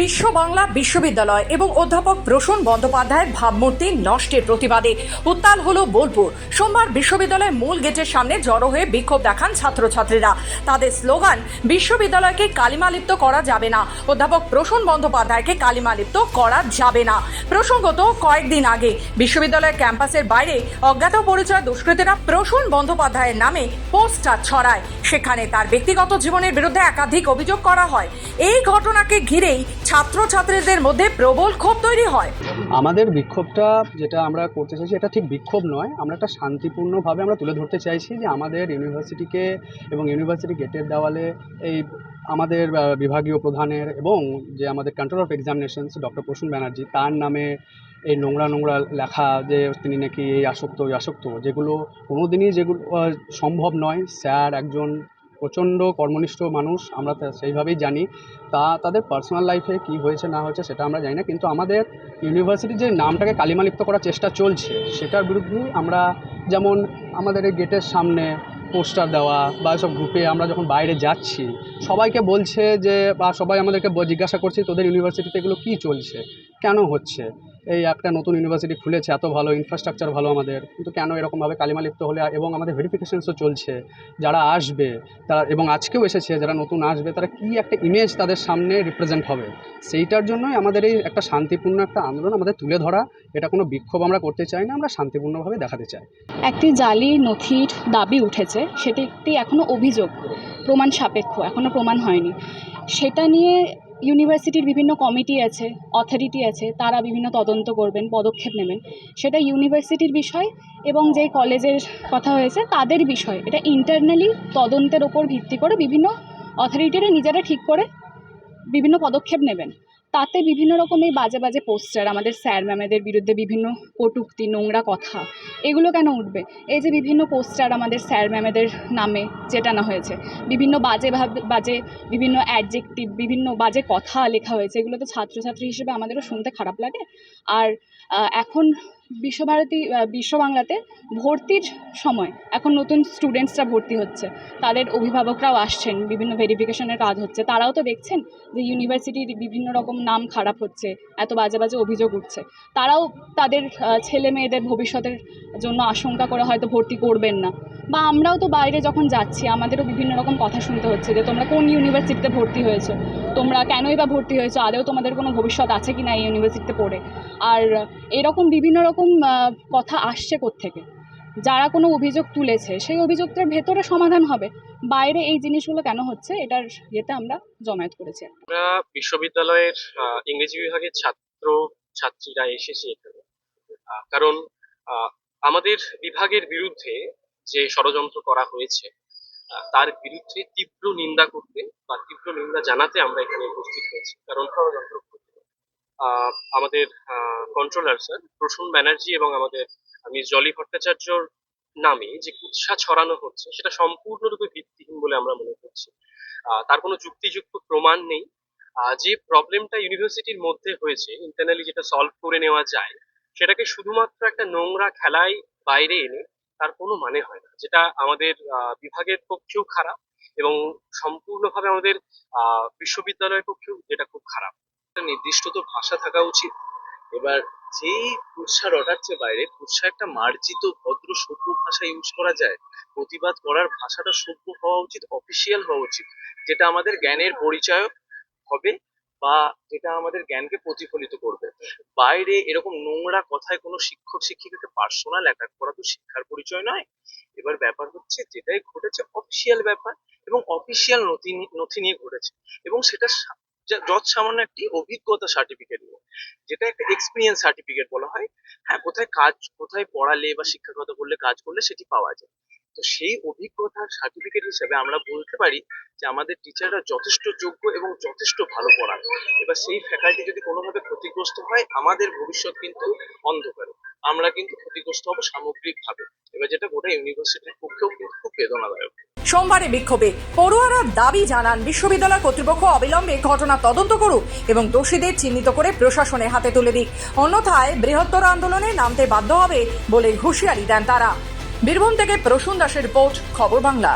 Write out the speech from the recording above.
বিশ্ব বাংলা বিশ্ববিদ্যালয় এবং অধ্যাপক প্রসূন বন্দ্যোপাধ্যায়ের ভাবমূর্তি নষ্টের প্রতিবাদে উত্তাল হল বোলপুর। সোমবার বিশ্ববিদ্যালয়ের মূল গেটের সামনে জড়ো হয়ে বিক্ষোভ দেখান ছাত্রছাত্রীরা। তাদের স্লোগান, বিশ্ববিদ্যালয়কে কালিমালিপ্ত করা যাবে না। অধ্যাপক প্রসূন বন্দ্যোপাধ্যায়কে কালিমালিপ্ত করা যাবে না। প্রসঙ্গত, কয়েকদিন আগে বিশ্ববিদ্যালয়ের ক্যাম্পাসের বাইরে অজ্ঞাত পরিচয় দুষ্কৃতীরা প্রসূন বন্দ্যোপাধ্যায়ের নামে পোস্টার ছড়ায়। সেখানে তার ব্যক্তিগত জীবনের বিরুদ্ধে একাধিক অভিযোগ করা হয়। এই ঘটনাকে ঘিরেই ছাত্রছাত্রীদের মধ্যে প্রবল ক্ষোভ তৈরি হয়। আমাদের বিক্ষোভটা যেটা আমরা করতে চাইছি, এটা ঠিক বিক্ষোভ নয়। আমরা একটা শান্তিপূর্ণভাবে আমরা তুলে ধরতে চাইছি যে আমাদের ইউনিভার্সিটিকে এবং ইউনিভার্সিটি গেটের দেওয়ালে এই আমাদের বিভাগীয় প্রধানের এবং যে আমাদের control of examinations doctor Prasun Banerjee, তার নামে এই নোংরা নোংরা লেখা যে তিনি নাকি এই আসক্ত ওই আসক্ত, যেগুলো কোনোদিনই যেগুলো সম্ভব নয়। স্যার একজন প্রচণ্ড কর্মনিষ্ঠ মানুষ, আমরা সেইভাবেই জানি। তা তাদের পার্সোনাল লাইফে কি হয়েছে, না হয়েছে সেটা আমরা জানি না। কিন্তু আমাদের ইউনিভার্সিটির যে নামটাকে কালিমালিপ্ত করার চেষ্টা চলছে, সেটার বিরুদ্ধে আমরা যেমন আমাদের এই গেটের সামনে পোস্টার দেওয়া বা সব গ্রুপে আমরা যখন বাইরে যাচ্ছি, সবাইকে বলছে যে বা সবাই আমাদেরকে জিজ্ঞাসা করছে তোদের ইউনিভার্সিটিতে এগুলো কী চলছে, কেন হচ্ছে? এই একটা নতুন ইউনিভার্সিটি খুলেছে, এত ভালো ইনফ্রাস্ট্রাকচার ভালো আমাদের। কিন্তু কেন এরকমভাবে কালিমালিপ্ত হলে এবং আমাদের ভেরিফিকেশনসও চলছে। যারা আসবে, তারা এবং আজকেও এসেছে, যারা নতুন আসবে, তারা কি একটা ইমেজ তাদের সামনে রিপ্রেজেন্ট হবে? সেইটার জন্যই আমাদের এই একটা শান্তিপূর্ণ একটা আন্দোলন আমাদের তুলে ধরা। এটা কোনো বিক্ষোভ আমরা করতে চাই না, আমরা শান্তিপূর্ণভাবে দেখাতে চাই। একটি জালি নথির দাবি উঠেছে, সেটি একটি এখনও অভিযোগ। প্রমাণ সাপেক্ষ এখনও প্রমাণ হয়নি। সেটা নিয়ে ইউনিভার্সিটির বিভিন্ন কমিটি আছে অথরিটি আছে, তারা বিভিন্ন তদন্ত করবেন, পদক্ষেপ নেবেন। সেটা ইউনিভার্সিটির বিষয় এবং যে কলেজের কথা হয়েছে তাদের বিষয়। এটা ইন্টারনালি তদন্তের ওপর ভিত্তি করে বিভিন্ন অথরিটিরা নিজেরা ঠিক করে বিভিন্ন পদক্ষেপ নেবেন। তাতে বিভিন্ন রকমের বাজে বাজে পোস্টার আমাদের স্যার ম্যামেদের বিরুদ্ধে বিভিন্ন কটুক্তি, নোংরা কথা, এগুলো কেন উঠবে? এই যে বিভিন্ন পোস্টার আমাদের স্যার ম্যামেদের নামে চেটানো হয়েছে, বিভিন্ন বাজে বাজে, বিভিন্ন অ্যাডজেক্টিভ বিভিন্ন বাজে কথা লেখা হয়েছে, এগুলো তো ছাত্রছাত্রী হিসেবে আমাদেরও শুনতে খারাপ লাগে। আর এখন বিশ্বভারতী বিশ্ব বাংলাতে ভর্তির সময় এখন নতুন স্টুডেন্টসরা ভর্তি হচ্ছে। তাদের অভিভাবকরাও আসছেন, বিভিন্ন ভেরিফিকেশনের কাজ হচ্ছে। তারাও তো দেখছেন যে ইউনিভার্সিটির বিভিন্ন রকম নাম খারাপ হচ্ছে, এত বাজে বাজে অভিযোগ উঠছে। তারাও তাদের ছেলে মেয়েদের ভবিষ্যতের জন্য আশঙ্কা করে হয়তো ভর্তি করবেন না। বা আমরাও তো বাইরে যখন যাচ্ছি, আমাদেরও বিভিন্ন রকম কথা শুনতে হচ্ছে যে, তোমরা কোন ইউনিভার্সিটিতে ভর্তি হয়েছো? তোমরা কেনই বা ভর্তি হয়েছো? আদেও তোমাদের কোনো ভবিষ্যৎ আছে কি না এই ইউনিভার্সিটিতে পড়ে? আর এরকম বিভিন্ন রকম কথা আসছে থেকে যারা কোনো অভিযোগ তুলেছে, সেই অভিযোগটার ভেতরে সমাধান হবে। বাইরে এই জিনিসগুলো কেন হচ্ছে, এটার ইয়েতে আমরা জমায়েত করেছি। আমরা বিশ্ববিদ্যালয়ের ইংরেজি বিভাগের ছাত্র, ছাত্রীরা এসেছি এখানে। কারণ আমাদের বিভাগের বিরুদ্ধে যে ষড়যন্ত্র করা হয়েছে তার বিরুদ্ধে তীব্র নিন্দা করতে বা তীব্র নিন্দা জানাতে আমরা এখানে উপস্থিত হয়েছি। কারণ ষড়যন্ত্র আমাদের কন্ট্রোলার স্যার প্রসূন ব্যানার্জি এবং আমাদের মিস জলি ভট্টাচার্যর নামে যে কুৎসা ছড়ানো হচ্ছে, সেটা সম্পূর্ণরূপে ভিত্তিহীন বলে আমরা মনে করছি। তার কোনো যুক্তিযুক্ত প্রমাণ নেই। যে প্রবলেমটা ইউনিভার্সিটির মধ্যে হয়েছে ইন্টারনালি যেটা সলভ করে নেওয়া যায়, সেটাকে শুধুমাত্র একটা নোংরা খেলায় বাইরে এনে তার কোনো মানে হয় না। যেটা আমাদের বিভাগের পক্ষেও খারাপ এবং সম্পূর্ণভাবে আমাদের বিশ্ববিদ্যালয়ের পক্ষেও যেটা খুব খারাপ। নির্দিষ্ট তো ভাষা থাকা উচিত। এবার যেই কুৎসা রটাচ্ছে বাইরে, কুৎসা একটা মার্জিত, ভদ্র, সভ্য ভাষা ইউজ করা যায়, প্রতিবাদ করার ভাষাটা সভ্য হওয়া উচিত অফিসিয়াল হওয়া উচিত, যেটা আমাদের জ্ঞানের পরিচয়ক হবে বা যেটা আমাদের জ্ঞানকে প্রতিফলিত করবে। বাইরে এরকম নোংরা কথায় কোনো শিক্ষক, শিক্ষিকাকে পার্সোনাল অ্যাটাক করা তো শিক্ষার পরিচয় নয়। এবার ব্যাপার হচ্ছে যেটাই ঘটেছে অফিসিয়াল ব্যাপার এবং অফিসিয়াল নথি নথি নিয়ে ঘটেছে এবং সেটা সা- যা- যৎ সামান্য একটি অভিজ্ঞতা সার্টিফিকেট নিয়ে। যেটা একটা এক্সপিরিয়েন্স সার্টিফিকেট বলা হয়। হ্যাঁ কোথায় কাজ, কোথায় পড়ালে বা শিক্ষাগত করলে কাজ করলে সেটি পাওয়া যায়। তো সেই অভিজ্ঞতার সার্টিফিকেট হিসেবে আমরা বলতে পারি যে আমাদের টিচাররা যথেষ্ট যোগ্য এবং যথেষ্ট ভালো পড়ান। এবার সেই ফ্যাকাল্টি যদি কোনোভাবে ক্ষতিগ্রস্ত হয়, আমাদের ভবিষ্যৎ কিন্তু অন্ধকার। আমরা কিন্তু ক্ষতিগ্রস্ত হব সামগ্রিকভাবে। এবার যেটা গোটা ইউনিভার্সিটির পক্ষেও কিন্তু খুব বেদনাদায়ক। সোমবারে বিক্ষোভে পড়ুয়ারা দাবি জানান বিশ্ববিদ্যালয় কর্তৃপক্ষ অবিলম্বে ঘটনা তদন্ত করুক এবং দোষীদের চিহ্নিত করে প্রশাসনের হাতে তুলে দিক। অন্যথায় বৃহত্তর আন্দোলনে নামতে বাধ্য হবে বলে হুঁশিয়ারি দেন তারা। বীরভূম থেকে প্রসূন দাসের রিপোর্ট খবর বাংলা।